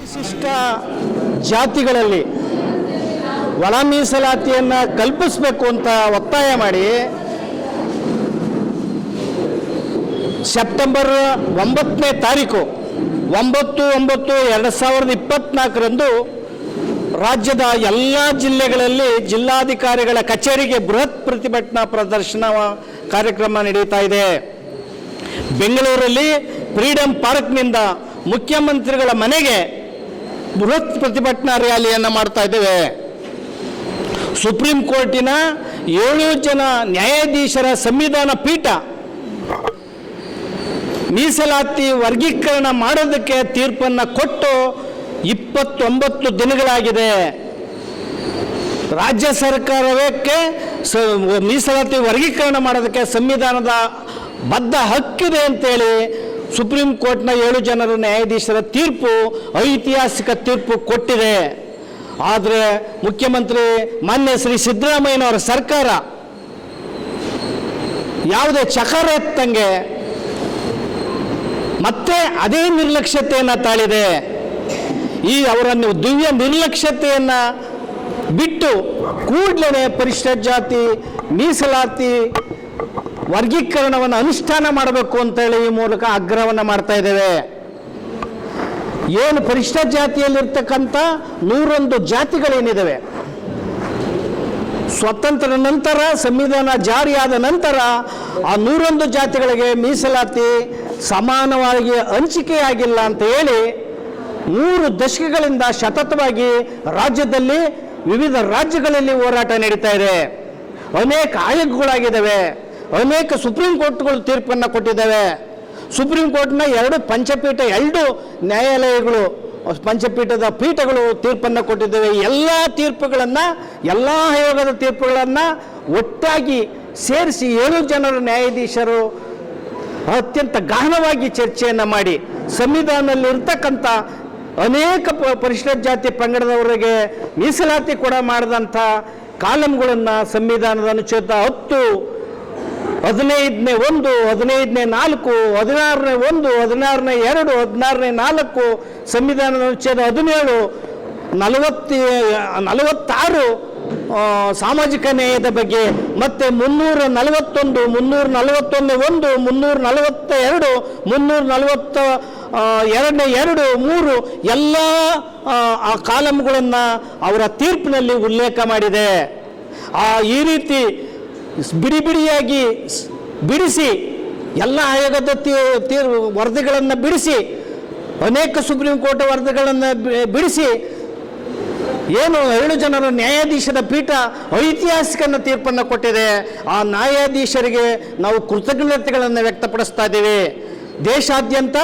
ವಿಶಿಷ್ಟ ಜಾತಿಗಳಲ್ಲಿ ಒಳ ಮೀಸಲಾತಿಯನ್ನು ಕಲ್ಪಿಸಬೇಕು ಅಂತ ಒತ್ತಾಯ ಮಾಡಿ ಸೆಪ್ಟೆಂಬರ್ ಒಂಬತ್ತನೇ ತಾರೀಕು ಒಂಬತ್ತು ಒಂಬತ್ತು ಎರಡು ಸಾವಿರದ ಇಪ್ಪತ್ನಾಲ್ಕರಂದು ರಾಜ್ಯದ ಎಲ್ಲ ಜಿಲ್ಲೆಗಳಲ್ಲಿ ಜಿಲ್ಲಾಧಿಕಾರಿಗಳ ಕಚೇರಿಗೆ ಬೃಹತ್ ಪ್ರತಿಭಟನಾ ಪ್ರದರ್ಶನ ಕಾರ್ಯಕ್ರಮ ನಡೆಯುತ್ತಾ ಇದೆ. ಬೆಂಗಳೂರಲ್ಲಿ ಫ್ರೀಡಂ ಪಾರ್ಕ್ನಿಂದ ಮುಖ್ಯಮಂತ್ರಿಗಳ ಮನೆಗೆ ಬೃಹತ್ ಪ್ರತಿಭಟನಾ ರ್ಯಾಲಿಯನ್ನು ಮಾಡ್ತಾ ಇದ್ದೇವೆ. ಸುಪ್ರೀಂ ಕೋರ್ಟಿನ ಏಳು ಜನ ನ್ಯಾಯಾಧೀಶರ ಸಂವಿಧಾನ ಪೀಠ ಮೀಸಲಾತಿ ವರ್ಗೀಕರಣ ಮಾಡೋದಕ್ಕೆ ತೀರ್ಪನ್ನು ಕೊಟ್ಟು ಇಪ್ಪತ್ತೊಂಬತ್ತು ದಿನಗಳಾಗಿದೆ. ರಾಜ್ಯ ಸರ್ಕಾರಕ್ಕೆ ಮೀಸಲಾತಿ ವರ್ಗೀಕರಣ ಮಾಡೋದಕ್ಕೆ ಸಂವಿಧಾನದ ಬದ್ಧ ಹಕ್ಕಿದೆ ಅಂತೇಳಿ ಸುಪ್ರೀಂ ಕೋರ್ಟ್ನ ಏಳು ಜನರ ನ್ಯಾಯಾಧೀಶರ ತೀರ್ಪು ಐತಿಹಾಸಿಕ ತೀರ್ಪು ಕೊಟ್ಟಿದೆ. ಆದರೆ ಮುಖ್ಯಮಂತ್ರಿ ಮಾನ್ಯ ಶ್ರೀ ಸಿದ್ದರಾಮಯ್ಯನವರ ಸರ್ಕಾರ ಯಾವುದೇ ಚಕಾರ ಎತ್ತಂಗೆ ಮತ್ತೆ ಅದೇ ನಿರ್ಲಕ್ಷ್ಯತೆಯನ್ನು ತಾಳಿದೆ. ಈ ಅವರನ್ನು ದಿವ್ಯ ನಿರ್ಲಕ್ಷ್ಯತೆಯನ್ನು ಬಿಟ್ಟು ಕೂಡಲೇ ಪರಿಶಿಷ್ಟ ಜಾತಿ ಮೀಸಲಾತಿ ವರ್ಗೀಕರಣವನ್ನು ಅನುಷ್ಠಾನ ಮಾಡಬೇಕು ಅಂತೇಳಿ ಈ ಮೂಲಕ ಆಗ್ರಹವನ್ನು ಮಾಡ್ತಾ ಇದ್ದೇವೆ. ಏನು ಪರಿಷ್ಠ ಜಾತಿಯಲ್ಲಿರ್ತಕ್ಕಂಥ ನೂರೊಂದು ಜಾತಿಗಳೇನಿದ್ದಾವೆ ಸ್ವತಂತ್ರ ನಂತರ, ಸಂವಿಧಾನ ಜಾರಿಯಾದ ನಂತರ ಆ ನೂರೊಂದು ಜಾತಿಗಳಿಗೆ ಮೀಸಲಾತಿ ಸಮಾನವಾಗಿ ಹಂಚಿಕೆಯಾಗಿಲ್ಲ ಅಂತ ಹೇಳಿ ಮೂರು ದಶಕಗಳಿಂದ ಸತತವಾಗಿ ರಾಜ್ಯದಲ್ಲಿ ವಿವಿಧ ರಾಜ್ಯಗಳಲ್ಲಿ ಹೋರಾಟ ನಡೀತಾ ಇದೆ. ಅನೇಕ ಆಯೋಗಗಳಾಗಿದ್ದಾವೆ. ಅನೇಕ ಸುಪ್ರೀಂ ಕೋರ್ಟ್ಗಳು ತೀರ್ಪನ್ನು ಕೊಟ್ಟಿದ್ದಾವೆ. ಸುಪ್ರೀಂ ಕೋರ್ಟ್ನ ಎರಡು ಪಂಚಪೀಠ, ಎರಡು ನ್ಯಾಯಾಲಯಗಳು, ಪಂಚಪೀಠದ ಪೀಠಗಳು ತೀರ್ಪನ್ನು ಕೊಟ್ಟಿದ್ದಾವೆ. ಎಲ್ಲ ತೀರ್ಪುಗಳನ್ನು, ಎಲ್ಲ ಆಯೋಗದ ತೀರ್ಪುಗಳನ್ನು ಒಟ್ಟಾಗಿ ಸೇರಿಸಿ ಏಳು ಜನರ ನ್ಯಾಯಾಧೀಶರು ಅತ್ಯಂತ ಗಹನವಾಗಿ ಚರ್ಚೆಯನ್ನು ಮಾಡಿ, ಸಂವಿಧಾನದಲ್ಲಿರ್ತಕ್ಕಂಥ ಅನೇಕ ಪರಿಶಿಷ್ಟ ಜಾತಿ ಪಂಗಡದವರಿಗೆ ಮೀಸಲಾತಿ ಕೂಡ ಮಾಡಿದಂಥ ಕಾಲಂಗಳನ್ನು ಸಂವಿಧಾನದ ಅನುಚ್ಛೇದ ಹತ್ತು ಹದಿನೈದನೇ ಒಂದು ಹದಿನೈದನೇ ನಾಲ್ಕು ಹದಿನಾರನೇ ಒಂದು ಹದಿನಾರನೇ ಎರಡು ಹದಿನಾರನೇ ನಾಲ್ಕು ಸಂವಿಧಾನದ ಅನುಚ್ಛೇದ ಹದಿನೇಳು ನಲವತ್ತ ನಲವತ್ತಾರು ಸಾಮಾಜಿಕ ನ್ಯಾಯದ ಬಗ್ಗೆ ಮತ್ತೆ ಮುನ್ನೂರ ನಲವತ್ತೊಂದು ಮುನ್ನೂರ ನಲವತ್ತೊಂದು ಒಂದು ಮುನ್ನೂರ ನಲವತ್ತ ಎರಡು ಮುನ್ನೂರ ನಲವತ್ತ ಎರಡನೇ ಎರಡು ಮೂರು ಎಲ್ಲ ಆ, ಕಾಲಮ್ಗಳನ್ನು ಅವರ ತೀರ್ಪಿನಲ್ಲಿ ಉಲ್ಲೇಖ ಮಾಡಿದೆ. ಆ ಈ ರೀತಿ ಬಿಡಿ ಬಿಡಿಯಾಗಿ ಬಿಡಿಸಿ ಎಲ್ಲ ಆಯೋಗದ ತೀರ್ ವರದಿಗಳನ್ನು ಬಿಡಿಸಿ, ಅನೇಕ ಸುಪ್ರೀಂ ಕೋರ್ಟ್ ವರದಿಗಳನ್ನು ಬಿಡಿಸಿ, ಏನು ಏಳು ಜನರ ನ್ಯಾಯಾಧೀಶರ ಪೀಠ ಐತಿಹಾಸಿಕ ತೀರ್ಪನ್ನು ಕೊಟ್ಟಿದೆ. ಆ ನ್ಯಾಯಾಧೀಶರಿಗೆ ನಾವು ಕೃತಜ್ಞತೆಗಳನ್ನು ವ್ಯಕ್ತಪಡಿಸ್ತಾ ಇದ್ದೀವಿ. ದೇಶಾದ್ಯಂತ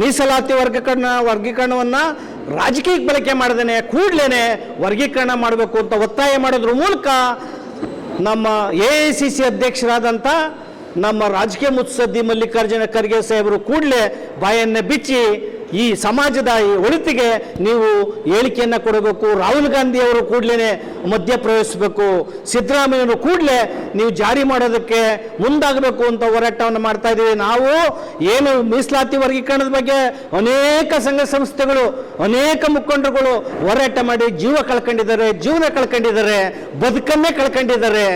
ಮೀಸಲಾತಿ ವರ್ಗೀಕರಣ ವರ್ಗೀಕರಣವನ್ನು ರಾಜಕೀಯಕ್ಕೆ ಬಳಕೆ ಮಾಡದೇನೆ ಕೂಡಲೇ ವರ್ಗೀಕರಣ ಮಾಡಬೇಕು ಅಂತ ಒತ್ತಾಯ ಮಾಡೋದ್ರ ಮೂಲಕ ನಮ್ಮ ಎ ಸಿ ಸಿ ಅಧ್ಯಕ್ಷರಾದಂಥ ನಮ್ಮ ರಾಜಕೀಯ ಮುತ್ಸದ್ದಿ ಮಲ್ಲಿಕಾರ್ಜುನ ಖರ್ಗೆ ಸಾಹೇಬರು ಕೂಡಲೇ ಬಾಯನ್ನ ಬಿಚ್ಚಿ ಈ ಸಮಾಜದ ಈ ಒಳಿತಿಗೆ ನೀವು ಹೇಳಿಕೆಯನ್ನು ಕೊಡಬೇಕು, ರಾಹುಲ್ ಗಾಂಧಿ ಅವರು ಕೂಡಲೇ ಮಧ್ಯಪ್ರವೇಶಿಸಬೇಕು ಸಿದ್ದರಾಮಯ್ಯವರು ಕೂಡಲೇ ನೀವು ಜಾರಿ ಮಾಡೋದಕ್ಕೆ ಮುಂದಾಗಬೇಕು ಅಂತ ಹೋರಾಟವನ್ನು ಮಾಡ್ತಾ ಇದ್ದೀವಿ. ನಾವು ಏನು ಮೀಸಲಾತಿ ವರ್ಗೀಕರಣದ ಬಗ್ಗೆ ಅನೇಕ ಸಂಘ ಸಂಸ್ಥೆಗಳು, ಅನೇಕ ಮುಖಂಡರುಗಳು ಹೋರಾಟ ಮಾಡಿ ಜೀವ ಕಳ್ಕೊಂಡಿದ್ದಾರೆ, ಜೀವನ ಕಳ್ಕೊಂಡಿದ್ದಾರೆ, ಬದುಕನ್ನೇ ಕಳ್ಕೊಂಡಿದ್ದಾರೆ.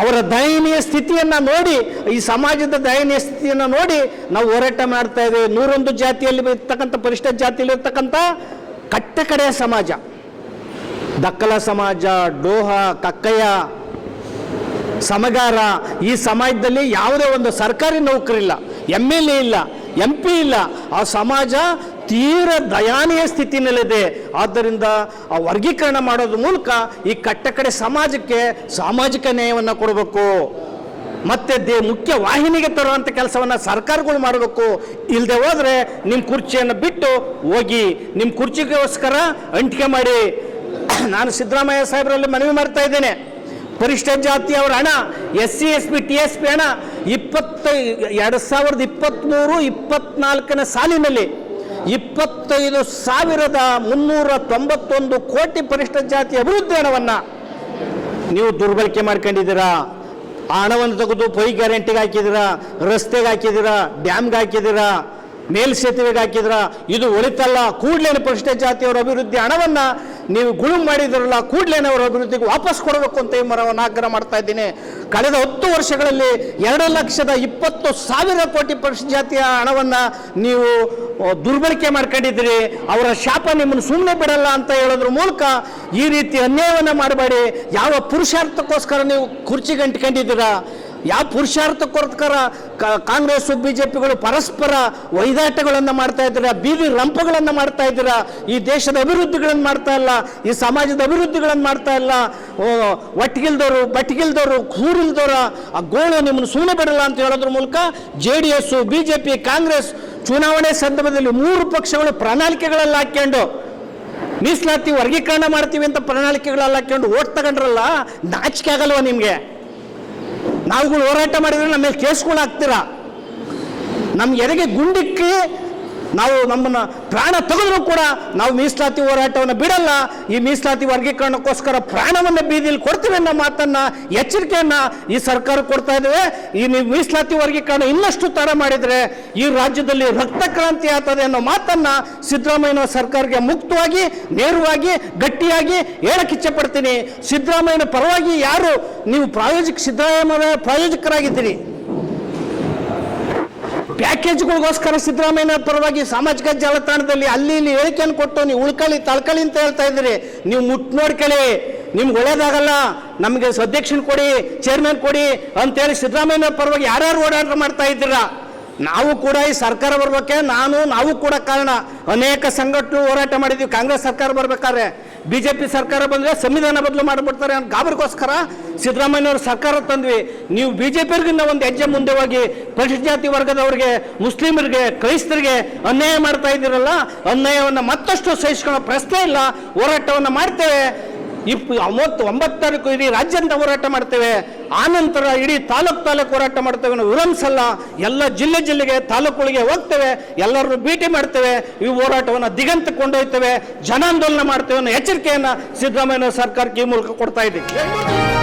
ಅವರ ದಯನೀಯ ಸ್ಥಿತಿಯನ್ನು ನೋಡಿ, ಈ ಸಮಾಜದ ದಯನೀಯ ಸ್ಥಿತಿಯನ್ನು ನೋಡಿ ನಾವು ಹೋರಾಟ ಮಾಡ್ತಾ ಇದ್ದೇವೆ. ನೂರೊಂದು ಜಾತಿಯಲ್ಲಿ ಇರ್ತಕ್ಕಂಥ, ಪರಿಷ್ಠ ಜಾತಿಯಲ್ಲಿ ಇರ್ತಕ್ಕಂಥ ಕಟ್ಟ ಕಡೆಯ ಸಮಾಜ. ದಕ್ಕಲ ಸಮಾಜ, ಡೋಹ, ಕಕ್ಕಯ್ಯ, ಸಮಗಾರ, ಈ ಸಮಾಜದಲ್ಲಿ ಯಾವುದೇ ಒಂದು ಸರ್ಕಾರಿ ನೌಕರಿಲ್ಲ. ಎಂ ಎಲ್ ಎ ಇಲ್ಲ ಎಂ ಪಿ ಇಲ್ಲ. ಆ ಸಮಾಜ ತೀರ ದಯಾನೀಯ ಸ್ಥಿತಿನಲ್ಲಿದೆ. ಆದ್ದರಿಂದ ಆ ವರ್ಗೀಕರಣ ಮಾಡೋದ್ರ ಮೂಲಕ ಈ ಕಟ್ಟ ಕಡೆ ಸಮಾಜಕ್ಕೆ ಸಾಮಾಜಿಕ ನ್ಯಾಯವನ್ನು ಕೊಡಬೇಕು. ಮತ್ತೆ ದೇ ಮುಖ್ಯ ವಾಹಿನಿಗೆ ತರುವಂಥ ಕೆಲಸವನ್ನು ಸರ್ಕಾರಗಳು ಮಾಡಬೇಕು. ಇಲ್ಲದೆ ಹೋದರೆ ನಿಮ್ಮ ಕುರ್ಚಿಯನ್ನು ಬಿಟ್ಟು ಹೋಗಿ ನಿಮ್ಮ ಕುರ್ಚಿಗೋಸ್ಕರ ಅಂಟಿಕೆ ಮಾಡಿ. ನಾನು ಸಿದ್ದರಾಮಯ್ಯ ಸಾಹೇಬರಲ್ಲಿ ಮನವಿ ಮಾಡ್ತಾ ಇದ್ದೇನೆ. ಪರಿಷ್ಠ ಜಾತಿ ಅವರ ಹಣ S C S P T S P ಹಣ ಇಪ್ಪತ್ತೈ, ಎರಡು ಸಾವಿರದ ಇಪ್ಪತ್ತ್ಮೂರು ಇಪ್ಪತ್ನಾಲ್ಕನೇ ಸಾಲಿನಲ್ಲಿ ಇಪ್ಪತ್ತೈದು ಸಾವಿರದ ಮುನ್ನೂರ ತೊಂಬತ್ತೊಂದು ಕೋಟಿ ಪರಿಷ್ಠ ಜಾತಿ ಅಭಿವೃದ್ಧಿ ಹಣವನ್ನು ನೀವು ದುರ್ಬಳಕೆ ಮಾಡ್ಕೊಂಡಿದ್ದೀರಾ? ಆ ಹಣವನ್ನು ತೆಗೆದು ಪೈ ಗ್ಯಾರಂಟಿಗೆ ಹಾಕಿದ್ದೀರಾ? ರಸ್ತೆಗೆ ಹಾಕಿದ್ದೀರಾ? ಡ್ಯಾಮ್ಗೆ ಹಾಕಿದ್ದೀರಾ? ಮೇಲ್ಸೇತುವೆಗೆ ಹಾಕಿದ್ರ ಇದು ಒಳಿತಲ್ಲ. ಕೂಡ್ಲೇನ ಪರಿಷ್ಠ ಜಾತಿಯವರ ಅಭಿವೃದ್ಧಿ ಹಣವನ್ನು ನೀವು ಗುಳುಂ ಮಾಡಿದ್ರಲ್ಲ ಕೂಡ್ಲೇನವರ ಅಭಿವೃದ್ಧಿಗೆ ವಾಪಸ್ ಕೊಡಬೇಕು ಅಂತ ಈ ಮರವನ್ನು ಆಗ್ರಹ ಮಾಡ್ತಾ ಇದ್ದೀನಿ. ಕಳೆದ ಹತ್ತು ವರ್ಷಗಳಲ್ಲಿ ಎರಡು ಲಕ್ಷದ ಇಪ್ಪತ್ತು ಸಾವಿರ ಕೋಟಿ ಜಾತಿಯ ಹಣವನ್ನ ನೀವು ದುರ್ಬಳಕೆ ಮಾಡ್ಕೊಂಡಿದ್ದೀರಿ. ಅವರ ಶಾಪ ನಿಮ್ಮನ್ನು ಸುಮ್ಮನೆ ಬಿಡಲ್ಲ ಅಂತ ಹೇಳೋದ್ರ ಮೂಲಕ ಈ ರೀತಿ ಅನ್ಯಾಯವನ್ನು ಮಾಡಬೇಡಿ. ಯಾವ ಪುರುಷಾರ್ಥಕ್ಕೋಸ್ಕರ ನೀವು ಕುರ್ಚಿ ಗಂಟ್ಕೊಂಡಿದ್ದೀರಾ ಯಾವ ಪುರುಷಾರ್ಥಕ್ಕೋಸ್ಕರ ಬಿ ಕಾಂಗ್ರೆಸ್ ಪಿಗಳು ಪರಸ್ಪರ ವೈದಾಟಗಳನ್ನು ಮಾಡ್ತಾ ಇದ್ದೀರಾ? ಬೀದಿ ರಂಪಗಳನ್ನು ಮಾಡ್ತಾ ಇದ್ದೀರಾ? ಈ ದೇಶದ ಅಭಿವೃದ್ಧಿಗಳನ್ನು ಮಾಡ್ತಾ ಇಲ್ಲ, ಈ ಸಮಾಜದ ಅಭಿವೃದ್ಧಿಗಳನ್ನು ಮಾಡ್ತಾ ಇಲ್ಲ. ಒಟ್ಟಿಗಿಲ್ದವರು ಬಟ್ಟಿಗಿಲ್ದವರು ಕೂರಿಲ್ದವರ ಆ ಗೋಳು ನಿಮ್ಮನ್ನು ಸುಮ್ಮನೆ ಬಿಡಲ್ಲ ಅಂತ ಹೇಳೋದ್ರ ಮೂಲಕ J D S, B J P, Congress ಚುನಾವಣೆ ಸಂದರ್ಭದಲ್ಲಿ ಮೂರು ಪಕ್ಷಗಳು ಪ್ರಣಾಳಿಕೆಗಳಲ್ಲಿ ಹಾಕ್ಕೊಂಡು, ಮೀಸಲಾತಿ ವರ್ಗೀಕರಣ ಮಾಡ್ತೀವಿ ಅಂತ ಪ್ರಣಾಳಿಕೆಗಳಲ್ಲಿ ಹಾಕ್ಕೊಂಡು ಓಟ್ ತಗೊಂಡ್ರಲ್ಲ, ನಾಚಿಕೆ ಆಗಲ್ವಾ ನಿಮಗೆ? ನಾವುಗಳು ಹೋರಾಟ ಮಾಡಿದ್ರೆ ನಮ್ಮ ಮೇಲೆ ಕೇಸ್ಗಳು ಹಾಕ್ತೀರಾ ನಮ್ಮ ಎದೆಗೆ ಗುಂಡಿಕ್ಕಿ ನಾವು ನಮ್ಮನ್ನು ಪ್ರಾಣ ತೆಗೆದ್ರು ಕೂಡ ನಾವು ಮೀಸಲಾತಿ ಹೋರಾಟವನ್ನು ಬಿಡಲ್ಲ. ಈ ಮೀಸಲಾತಿ ವರ್ಗೀಕರಣಕ್ಕೋಸ್ಕರ ಪ್ರಾಣವನ್ನು ಬೀದಿಲಿ ಕೊಡ್ತೀವಿ ಅನ್ನೋ ಮಾತನ್ನು, ಎಚ್ಚರಿಕೆಯನ್ನು ಈ ಸರ್ಕಾರ ಕೊಡ್ತಾ ಇದ್ದೇವೆ ಈ ನೀವು ಮೀಸಲಾತಿ ವರ್ಗೀಕರಣ ಇನ್ನಷ್ಟು ತಡ ಮಾಡಿದರೆ ಈ ರಾಜ್ಯದಲ್ಲಿ ರಕ್ತ ಕ್ರಾಂತಿ ಆಗ್ತದೆ ಅನ್ನೋ ಮಾತನ್ನು ಸಿದ್ದರಾಮಯ್ಯ ಸರ್ಕಾರಕ್ಕೆ ಮುಕ್ತವಾಗಿ, ನೇರವಾಗಿ, ಗಟ್ಟಿಯಾಗಿ ಹೇಳಕ್ಕೆ ಇಚ್ಛೆ ಪಡ್ತೀನಿ. ಸಿದ್ದರಾಮಯ್ಯನ ಪರವಾಗಿ ಯಾರು, ನೀವು ಪ್ರಾಯೋಜಕ ಸಿದ್ದರಾಮಯ್ಯ ಪ್ರಾಯೋಜಕರಾಗಿದ್ದೀರಿ. ಪ್ಯಾಕೇಜ್ಗಳಿಗೋಸ್ಕರ ಸಿದ್ದರಾಮಯ್ಯ ಪರವಾಗಿ ಸಾಮಾಜಿಕ ಜಾಲತಾಣದಲ್ಲಿ ಅಲ್ಲಿ ಇಲ್ಲಿ ಹೇಳಿಕೆಯನ್ನು ಕೊಟ್ಟು ನೀವು ಉಳ್ಕಳಿ, ತಳ್ಕಳಿ ಅಂತ ಹೇಳ್ತಾ ಇದ್ದೀರಿ. ನೀವು ಮುಟ್ ನೋಡ್ಕೊಳ್ಳಿ ನಿಮ್ಗೆ ಒಳ್ಳೇದಾಗಲ್ಲ. ನಮಗೆ ಅಧ್ಯಕ್ಷನ್ ಕೊಡಿ ಚೇರ್ಮನ್ ಕೊಡಿ ಅಂತೇಳಿ ಸಿದ್ದರಾಮಯ್ಯ ಪರವಾಗಿ ಯಾರ್ಯಾರು ಓಡಾಟ ಮಾಡ್ತಾ ಇದ್ದೀರಾ? ನಾವು ಕೂಡ ಈ ಸರ್ಕಾರ ಬರ್ಬೇಕೆ. ನಾನು, ನಾವು ಕೂಡ ಕಾರಣ. ಅನೇಕ ಸಂಘಟನೆ ಹೋರಾಟ ಮಾಡಿದ್ದೀವಿ. ಕಾಂಗ್ರೆಸ್ ಸರ್ಕಾರ ಬರ್ಬೇಕಾದ್ರೆ. ಬಿಜೆಪಿ ಸರ್ಕಾರ ಬಂದರೆ ಸಂವಿಧಾನ ಬದಲು ಮಾಡಿಬಿಡ್ತಾರೆ ಅಂತ ಗಾಬರಿಗೋಸ್ಕರ ಸಿದ್ದರಾಮಯ್ಯವ್ರ ಸರ್ಕಾರ ತಂದ್ವಿ. ನೀವು ಬಿ ಜೆ ಬಿಜೆಪಿಯವ್ರಿಗಿನ್ನ ಒಂದು ಹೆಜ್ಜೆ ಮುಂದೆ ಹೋಗಿ ಜಾತಿ ವರ್ಗದವರಿಗೆ, ಮುಸ್ಲಿಮರಿಗೆ, ಕ್ರೈಸ್ತರಿಗೆ ಅನ್ಯಾಯ ಮಾಡ್ತಾ ಇದ್ದೀರಲ್ಲ, ಅನ್ಯಾಯವನ್ನು ಮತ್ತಷ್ಟು ಸಹಿಸ್ಕೊಳ್ಳೋ ಪ್ರಶ್ನೆ ಇಲ್ಲ, ಹೋರಾಟವನ್ನು ಮಾಡ್ತೇವೆ. ಇಪ್ ಮೂವತ್ತು ಒಂಬತ್ತು ತಾರೀಕು ಇಡೀ ರಾಜ್ಯದಿಂದ ಹೋರಾಟ ಮಾಡ್ತೇವೆ. ಆನಂತರ ಇಡೀ ತಾಲೂಕು ತಾಲೂಕು ಹೋರಾಟ ಮಾಡ್ತೇವೆ ವಿರಂಸಲ್ಲ ಎಲ್ಲ ಜಿಲ್ಲೆ ಜಿಲ್ಲೆಗೆ, ತಾಲೂಕುಗಳಿಗೆ ಹೋಗ್ತೇವೆ. ಎಲ್ಲರನ್ನು ಭೇಟಿ ಮಾಡ್ತೇವೆ. ಈ ಹೋರಾಟವನ್ನು ದಿಗಂತ ಕೊಂಡೊಯ್ತೇವೆ. ಜನಾಂದೋಲನ ಮಾಡ್ತೇವೆ ಅನ್ನೋ ಎಚ್ಚರಿಕೆಯನ್ನು ಸಿದ್ದರಾಮಯ್ಯ ಸರ್ಕಾರಕ್ಕೆ ಈ ಮೂಲಕ ಕೊಡ್ತಾ ಇದ್ದೀವಿ.